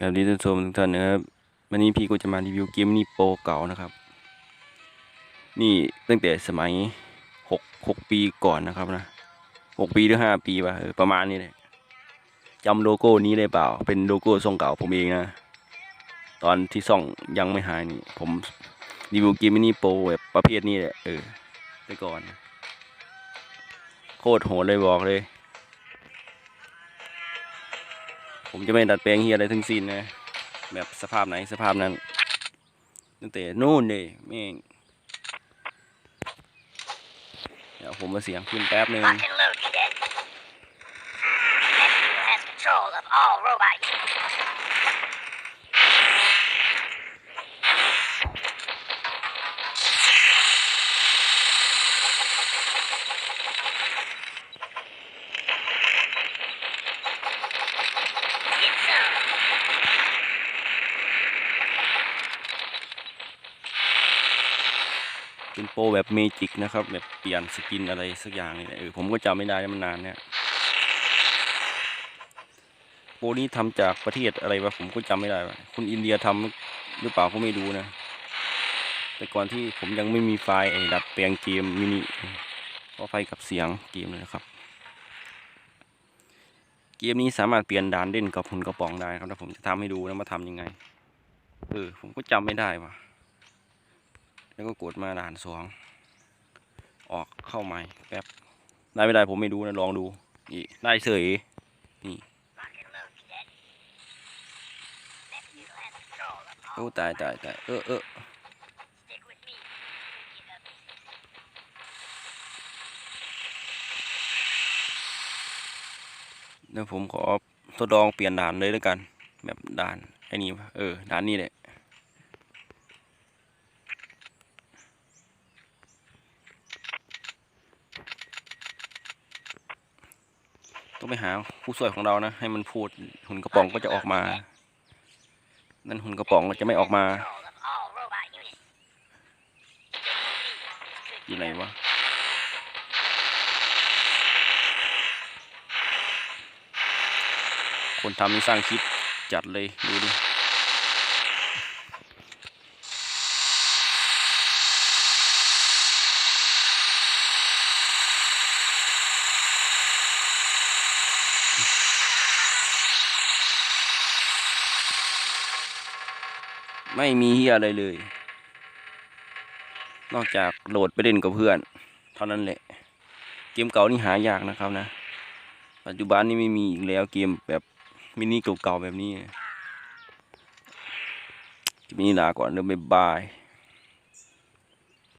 ครับดีท่านผู้ชมทุกท่านนะครับวันนี้พี่ก็จะมารีวิวเกมนี่โปรเก่านะครับ นี่ตั้งแต่สมัยหกหกปีก่อนนะครับนะหกปีหรือห้าปีป่ะประมาณนี้เลยจำโลโก้นี้ได้เปล่า เป็นโลโก้ทรงเก่าผมเองนะตอนที่ซ่องยังไม่หายนี่ ผมรีวิวเกมนี่โปรแบบประเภทนี้แหละเออไปก่อน โคตรโหดเลยบอกเลย ผมจะไม่ดัดแปลงเฮียอะไรทั้งสิ้นนะ แบบสภาพไหนสภาพนั้น ตั้งแต่นู่นเลยแม่งเดี๋ยวผมมาเสียงขึ้นแป๊บหนึ่ง เป็นโปรแบบเมจิกนะครับ แบบเปลี่ยนสกินอะไรสักอย่างนี่แหละเออผมก็จำไม่ได้มันนานเนี่ยโปรนี้ทำจากประเทศอะไรวะผมก็จำไม่ได้วะคุณอินเดียทำหรือเปล่าก็ไม่รู้นะ แต่ก่อนที่ผมยังไม่มีไฟล์ไอ้ดัดแปลงเกมมินิก็ไฟกับเสียงเกมเลยนะครับ เกมนี้สามารถเปลี่ยนด่านเล่นกับหุ่นกระป๋องได้ครับแล้วผมจะทำให้ดูนะว่าทำยังไง เออผมก็จำไม่ได้ว่ะ แล้วก็กดมาด่านสองออกเข้าใหม่แป๊บได้ไม่ได้ผมไม่รู้นะลองดูนี่ได้เฉยนี่โอ้ตายตายตายเออเออเดี๋ยวผมขอทดลองเปลี่ยนด่านเลยแล้วกัน แบบด่านไอ้นี่เออด่านนี้แหละ ต้องไปหาผู้ช่วยของเรานะ ให้มันพูดหุ่นกระป๋องก็จะออกมา นั่นหุ่นกระป๋องก็จะไม่ออกมา อยู่ไหนวะคนทำนี่สร้างคลิปจัดเลยดูดิ ไม่มีเฮียอะไรเลย นอกจากโหลดไปเล่นกับเพื่อน เท่านั้นแหละ เกมเก่านี่หายากนะครับนะ ปัจจุบันนี่ไม่มีอีกแล้วเกมแบบมินิเก่าๆแบบนี้จะมีลาก่อนเริ่มบายบาย